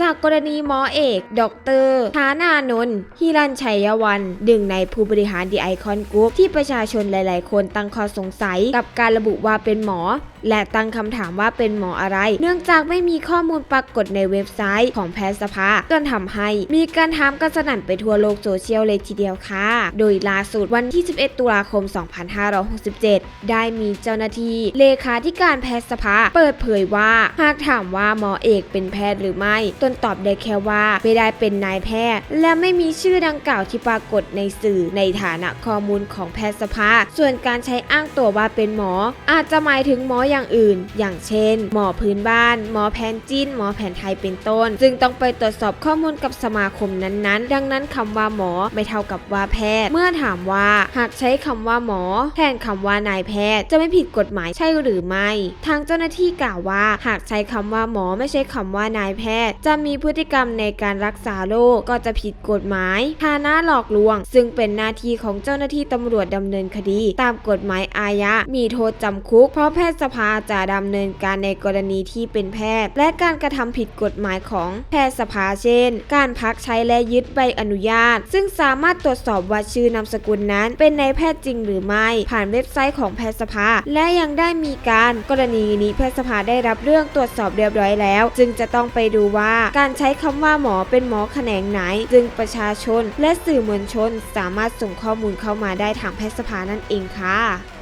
จากกรณีหมอเอก ดรธานานนท์ฮิรันชัยวันหนึ่งในผู้บริหารดีไอคอนกรุ๊ปที่ประชาชนหลาย ๆ คนตั้งข้อสงสัยกับการระบุว่าเป็นหมอ และตั้งคำถามว่าเป็นหมออะไร เนื่องจากไม่มีข้อมูลปรากฏในเว็บไซต์ของแพทยสภาจนทำให้ มีการถามกันสนั่นไปทั่วโลกโซเชียลเลยทีเดียวค่ะ โดยล่าสุดวันที่ 11 ตุลาคม 2567 ได้มีเจ้าหน้าที่เลขาธิการแพทยสภา เปิดเผยว่าหากถามว่าหมอเอกเป็นแพทย์หรือไม่ตนตอบได้แค่ว่าไม่ได้เป็นนายแพทย์ และไม่มีชื่อดังกล่าวที่ปรากฏในสื่อในฐานะข้อมูลของแพทยสภา ส่วนการใช้อ้างตัวว่าเป็นหมอ อาจจะหมายถึงหมออย่างอื่น อย่างเช่น หมอพื้นบ้าน หมอแผนจีนหมอแผนไทยเป็นต้น จึงต้องไปตรวจสอบข้อมูลกับสมาคมนั้นๆ ดังนั้นคำว่าหมอไม่เท่ากับว่าแพทย์ เมื่อถามว่าหากใช้คำว่าหมอ แทนคำว่านายแพทย์ จะไม่ผิดกฎหมายใช่หรือไม่ ทางเจ้าหน้าที่กล่าวว่า หากใช้คำว่าหมอไม่ใช่คำว่านายแพทย์ จะมีพฤติกรรมในการรักษาโรคก็จะผิดกฎหมายฐานะหลอกลวง ซึ่งเป็นหน้าที่ของเจ้าหน้าที่ตำรวจดำเนินคดี ตามกฎหมายอาญา มีโทษจำคุก เพราะแพทยสภาจะดำเนินการในกรณีที่เป็นแพทย์ และการกระทำผิดกฎหมายของแพทยสภาเช่น การพักใช้และยึดใบอนุญาต ซึ่งสามารถตรวจสอบว่าชื่อนามสกุลนั้น เป็นนายแพทย์จริงหรือไม่ ผ่านเว็บไซต์ของแพทยสภา และยังได้มีการกรณีนี้แพทยสภาได้รับเรื่องตรวจสอบเรียบร้อยแล้ว จึงจะต้องไปดูว่าการใช้คำว่าหมอเป็นหมอแขนงไหน จึงประชาชนและสื่อมวลชนสามารถส่งข้อมูลเข้ามาได้ทางแพทยสภานั่นเองค่ะ